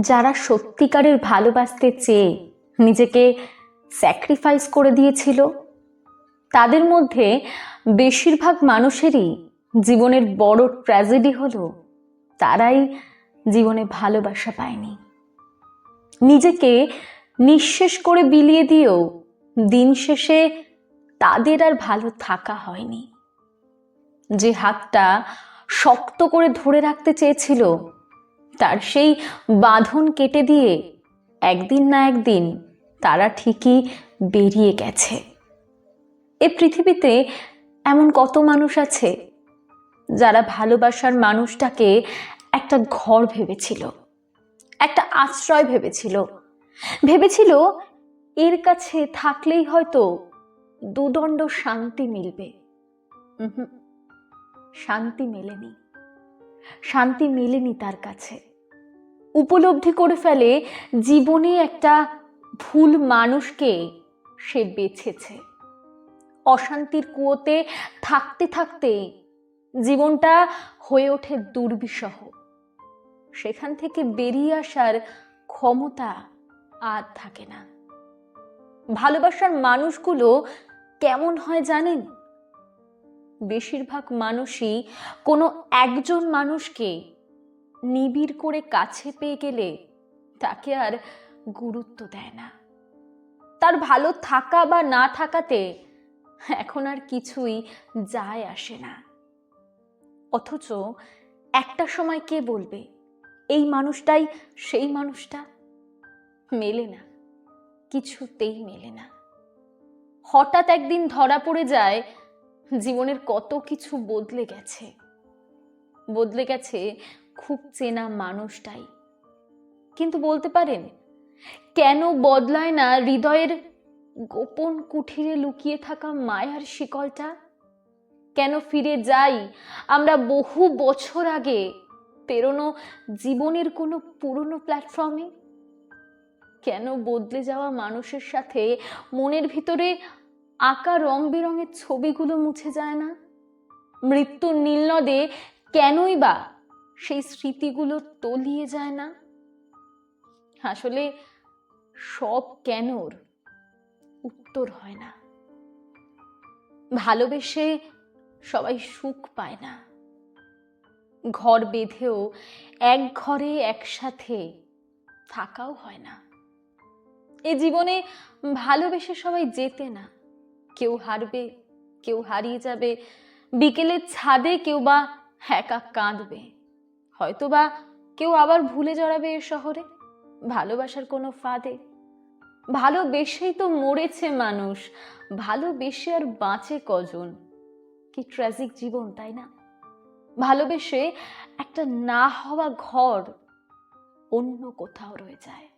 যারা সত্যিকারের ভালোবাসতে চেয়ে নিজেকে স্যাক্রিফাইস করে দিয়েছিল, তাদের মধ্যে বেশিরভাগ মানুষেরই জীবনের বড় ট্র্যাজেডি হলো তারাই জীবনে ভালোবাসা পায়নি। নিজেকে নিঃশেষ করে বিলিয়ে দিয়েও দিন শেষে তাদের আর ভালো থাকা হয়নি। যে হাতটা শক্ত করে ধরে রাখতে চেয়েছিল তার সেই বাঁধন কেটে দিয়ে একদিন না একদিন তারা ঠিকই বেরিয়ে গেছে। এ পৃথিবীতে এমন কত মানুষ আছে যারা ভালোবাসার মানুষটাকে একটা ঘর ভেবেছিল, একটা আশ্রয় ভেবেছিল। ভেবেছিল এর কাছে থাকলেই হয়তো দুদণ্ড শান্তি মিলবে। শান্তি মেলেনি শান্তি মেলেনি তার কাছে। উপলব্ধি করে ফেলে জীবনে একটা ভুল মানুষকে সে বেছেছে। অশান্তির কুয়োতে থাকতে থাকতে জীবনটা হয়ে ওঠে দুর্বিষহ। সেখান থেকে বেরিয়ে আসার ক্ষমতা আর থাকে না। ভালোবাসার মানুষগুলো কেমন হয় জানেন? বেশিরভাগ মানুষই কোনো একজন মানুষকে নিবিড় করে কাছে পেয়ে গেলে তাকে আর গুরুত্ব দেয় না। তার ভালো থাকা বা না থাকাতে এখন আর কিছুই যায় আসে না। অথচ একটা সময় কে বলবে, এই মানুষটাই সেই মানুষটা? মেলে না, কিছুতেই মেলে না। হঠাৎ একদিন ধরা পড়ে যায়, জীবনের কত কিছু বদলে গেছে। বদলে গেছে খুব চেনা মানুষটাই। কিন্তু বলতে পারেন, কেন বদলায় না হৃদয়ের গোপন কুঠিরে লুকিয়ে থাকা মায়ার শিকলটা? কেন ফিরে যাই? আমরা বহু বছর আগে পেরোনো জীবনের কোনো পুরনো প্ল্যাটফর্মে কেন বদলে যাওয়া মানুষের সাথে মনের ভিতরে আঁকা রং বেরঙের ছবিগুলো মুছে যায় না? মৃত্যুর নীলনদে কেনই বা সেই স্মৃতিগুলো তলিয়ে যায় না? আসলে সব কেনর উত্তর হয় না। ভালোবেসে সবাই সুখ পায় না। ঘর বেঁধেও এক ঘরে একসাথে থাকাও হয় না। এ জীবনে ভালোবেসে সবাই যেতে না। কেউ হারবে, কেউ হারিয়ে যাবে। বিকেলের ছাদে কেউ বা একা কাঁদবে। হয়তো বা কেউ আবার ভুলে জড়াবে এ শহরে। ভালোবাসার কোনো ফাঁদে। ভালোবেসেই তো মরেছে মানুষ। ভালোবেসে আর বাঁচে কজন? কি ট্র্যাজিক জীবন, তাই না? ভালোবেসে একটা না হওয়া ঘর অন্য কোথাও রয়ে যায়।